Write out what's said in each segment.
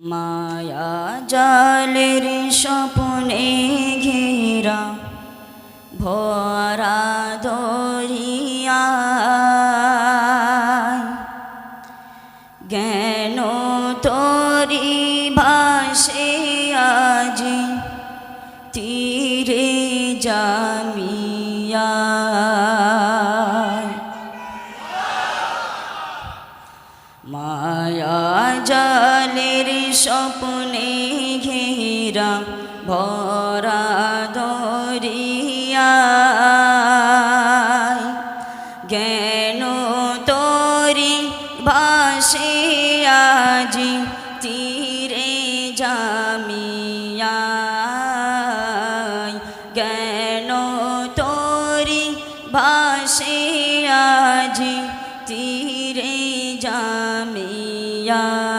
মায়া জালের স্বপনে ঘেরা ভরা দরিয়া। জ্ঞান তরি ভাসে আজি জালের স্বপ্নে ঘেরা ভরা দরিয়া জ্ঞান তরি ভাসে আজি তীরে জামিয়া জ্ঞান তরি ভাসে আজি তীরে জামিয়া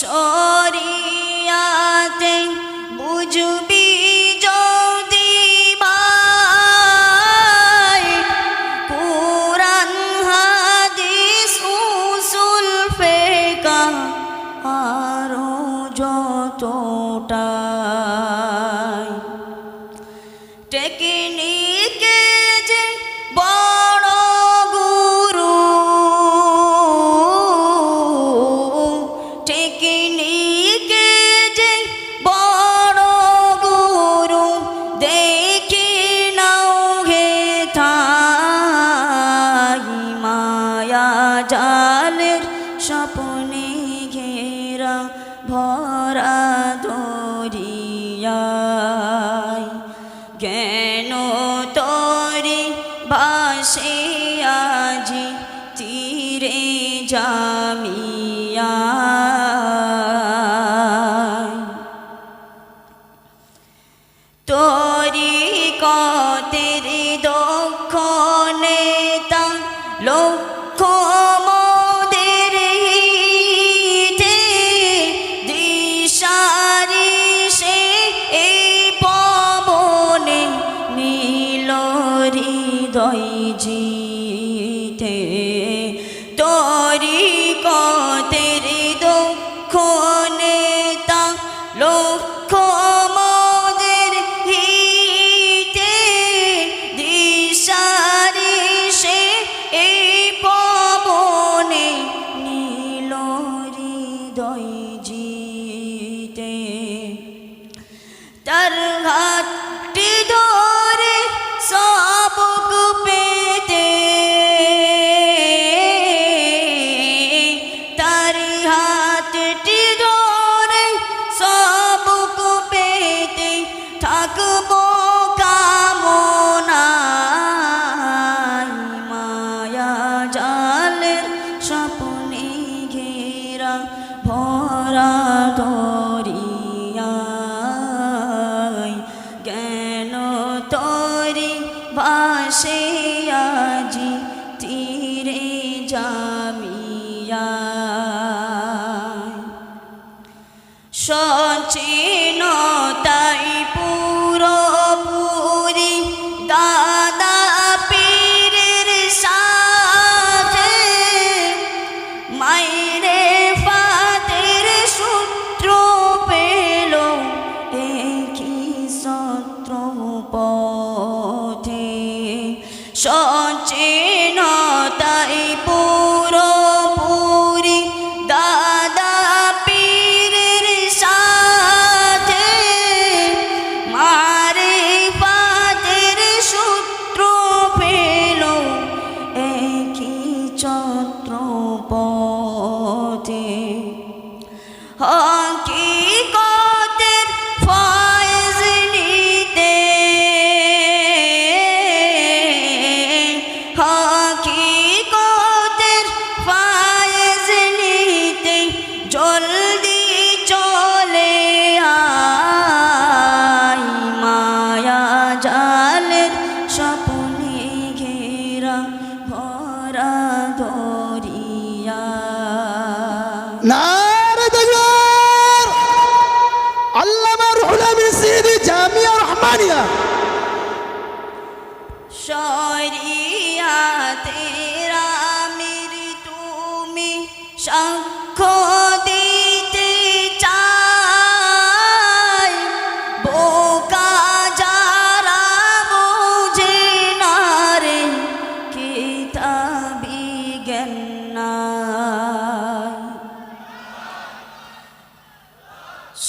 সূক্ষ্মদর্শী বুঝবি যদি ভাই কুরআন হাদিস উসুল ফিকা আরও যতটাই টেকনিকে জ্ঞান তোরে বাসে আজি? তীরে জামিয়া জিতে তরি কতের দক্ষ নেতা, লক্ষ মোদের হিতে দিশারি সে এই পবনে নীল হৃদয় জিতে। তার থাকব কামনায় মায়া জালের স্বপ্নে ঘেরা ভরা দরিয়ায়। জ্ঞান তরি ভাসে की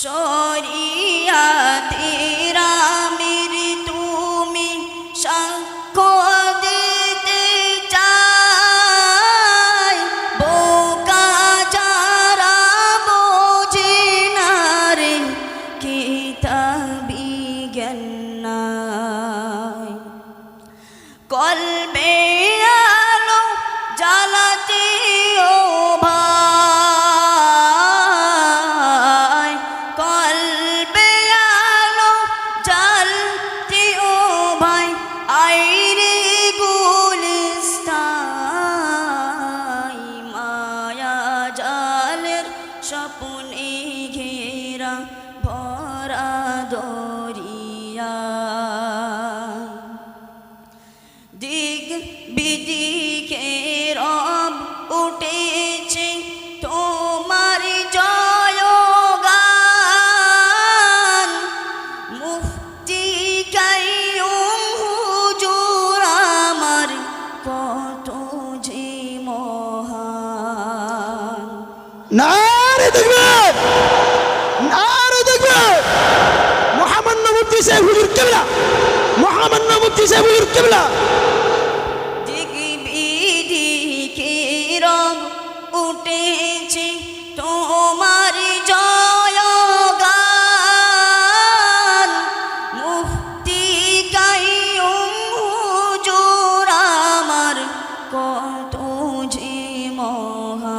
So স্বপনে ঘেরা ভরা দরিয়া। দিগ বিদিকে রব উঠেছে, তোমার জয়গান মুফতি কাইম হুজুর আমার কত যে মহান। না দেখবে নারে দেখবে মহামান্য মুফতি সাহেব হুজুর কেবলা মহামান্য মুফতি সাহেব হুজুর জয়গান মুক্তি আমার মহান